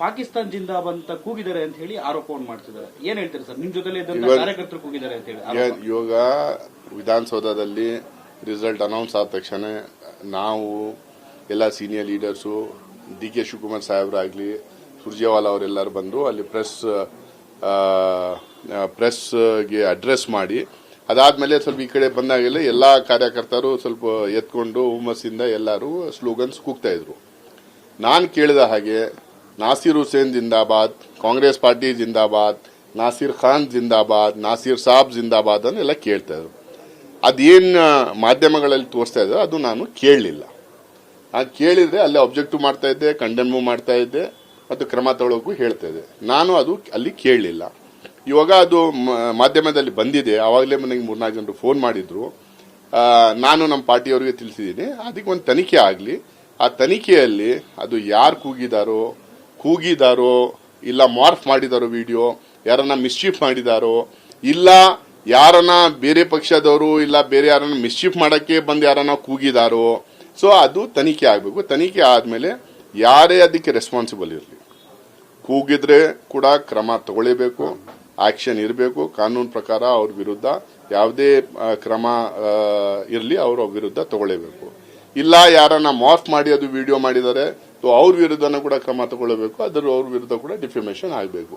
ಪಾಕಿಸ್ತಾನ್ ಜಿಂದಾಬಾದ್ ಅಂತ ಕೂಗಿದ್ದಾರೆ ಅಂತ ಹೇಳಿ ಆರೋಪವನ್ನು ಮಾಡ್ತಿದ್ದಾರೆ. ಏನ್ ಹೇಳ್ತಾರೆ ಸರ್? ನಿಮ್ ಜೊತೆ ಕಾರ್ಯಕರ್ತರು ಕೂಗಿದ್ದಾರೆ ಅಂತ ಹೇಳಿ. ಇವಾಗ ವಿಧಾನಸೌಧದಲ್ಲಿ ರಿಸಲ್ಟ್ ಅನೌನ್ಸ್ ಆದ ತಕ್ಷಣ ನಾವು ಎಲ್ಲ senior leaders D K Shivakumar ಸಾಹೇಬ್ರಾಗ್ಲಿ Surjewala ಅವರೆಲ್ಲರೂ ಬಂದು ಅಲ್ಲಿ ಪ್ರೆಸ್ ಪ್ರೆಸ್ಗೆ ಅಡ್ರೆಸ್ ಮಾಡಿ ಅದಾದ್ಮೇಲೆ ಸ್ವಲ್ಪ ಈ ಕಡೆ ಬಂದಾಗೆಲ್ಲ ಎಲ್ಲ ಕಾರ್ಯಕರ್ತರು ಸ್ವಲ್ಪ ಎತ್ಕೊಂಡು ಹುಮ್ಮಸ್ಸಿಂದ ಎಲ್ಲರೂ ಸ್ಲೋಗನ್ಸ್ ಕೂಗ್ತಾ ಇದ್ರು. ನಾನು ಕೇಳಿದ ಹಾಗೆ ನಾಸೀರ್ ಹುಸೇನ್ ಜಿಂದಾಬಾದ್, ಕಾಂಗ್ರೆಸ್ ಪಾರ್ಟಿ ಜಿಂದಾಬಾದ್, ನಾಸೀರ್ ಖಾನ್ ಜಿಂದಾಬಾದ್, ನಾಸೀರ್ ಸಾಬ್ ಜಿಂದಾಬಾದ್ ಅನ್ನೆಲ್ಲ ಕೇಳ್ತಾ ಇದ್ರು. ಅದೇನು ಮಾಧ್ಯಮಗಳಲ್ಲಿ ತೋರಿಸ್ತಾ ಇದ್ರು ಅದು ನಾನು ಕೇಳಲಿಲ್ಲ. ಅದು ಕೇಳಿದ್ರೆ ಅಲ್ಲಿ ಅಬ್ಜೆಕ್ಟಿವ್ ಮಾಡ್ತಾ ಇದ್ದೆ ಕಂಡೆಮ್ ಮಾಡ್ತಾ ಇದ್ದೆ, ಮತ್ತು ಕ್ರಮ ತಗೊಳ್ಳೋಕು ಹೇಳ್ತಾ ಇದ್ದೆ. ನಾನು ಅದು ಅಲ್ಲಿ ಕೇಳಲಿಲ್ಲ. ಇವಾಗ ಅದು ಮಾಧ್ಯಮದಲ್ಲಿ ಬಂದಿದೆ. ಆವಾಗಲೇ ನನಗೆ ಮೂರ್ನಾಲ್ಕು ಜನರು ಫೋನ್ ಮಾಡಿದ್ರು. ನಾನು ನಮ್ಮ ಪಾರ್ಟಿಯವರಿಗೆ ತಿಳಿಸಿದ್ದೀನಿ. ಅದಕ್ಕೆ ಒಂದು ತನಿಖೆ ಆಗಲಿ. ಆ ತನಿಖೆಯಲ್ಲಿ ಅದು ಯಾರು ಕೂಗಿದಾರೋ ಕೂಗಿದಾರೋ ಇಲ್ಲ ಮಾರ್ಫ್ ಮಾಡಿದಾರೋ ವಿಡಿಯೋ, ಯಾರನ್ನ ಮಿಸ್ಚೀಫ್ ಮಾಡಿದಾರೋ, ಇಲ್ಲ ಯಾರನ್ನ ಬೇರೆ ಪಕ್ಷದವರು ಇಲ್ಲ ಬೇರೆ ಯಾರನ್ನ ಮಿಸ್ಚೀಫ್ ಮಾಡಕ್ಕೆ ಬಂದು ಯಾರನ್ನ ಕೂಗಿದಾರೋ ಸೊ ಅದು ತನಿಖೆ ಆಗಬೇಕು. ತನಿಖೆ ಆದಮೇಲೆ ಯಾರೇ ಅದಕ್ಕೆ ರೆಸ್ಪಾನ್ಸಿಬಲ್ ಇರಲಿ. ಕೂಗಿದ್ರೆ ಕೂಡ ಕ್ರಮ ತಗೊಳ್ಳೇಬೇಕು ಆಕ್ಷನ್ ಇರಬೇಕು, ಕಾನೂನು ಪ್ರಕಾರ ಅವ್ರ ವಿರುದ್ಧ ಯಾವುದೇ ಕ್ರಮ ಇರಲಿ ಅವ್ರ ವಿರುದ್ಧ ತಗೊಳ್ಳೇಬೇಕು. ಇಲ್ಲ, ಯಾರನ್ನ ಮಾಫ್ ಮಾಡಿ ಅದು ವಿಡಿಯೋ ಮಾಡಿದ್ದಾರೆ ಅವ್ರ ವಿರುದ್ಧನೂ ಕೂಡ ಕ್ರಮ ತಗೊಳ್ಳಬೇಕು ಅದರ ಅವ್ರ ವಿರುದ್ಧ ಕೂಡ ಡಿಫಿಮೇಷನ್ ಆಗಬೇಕು.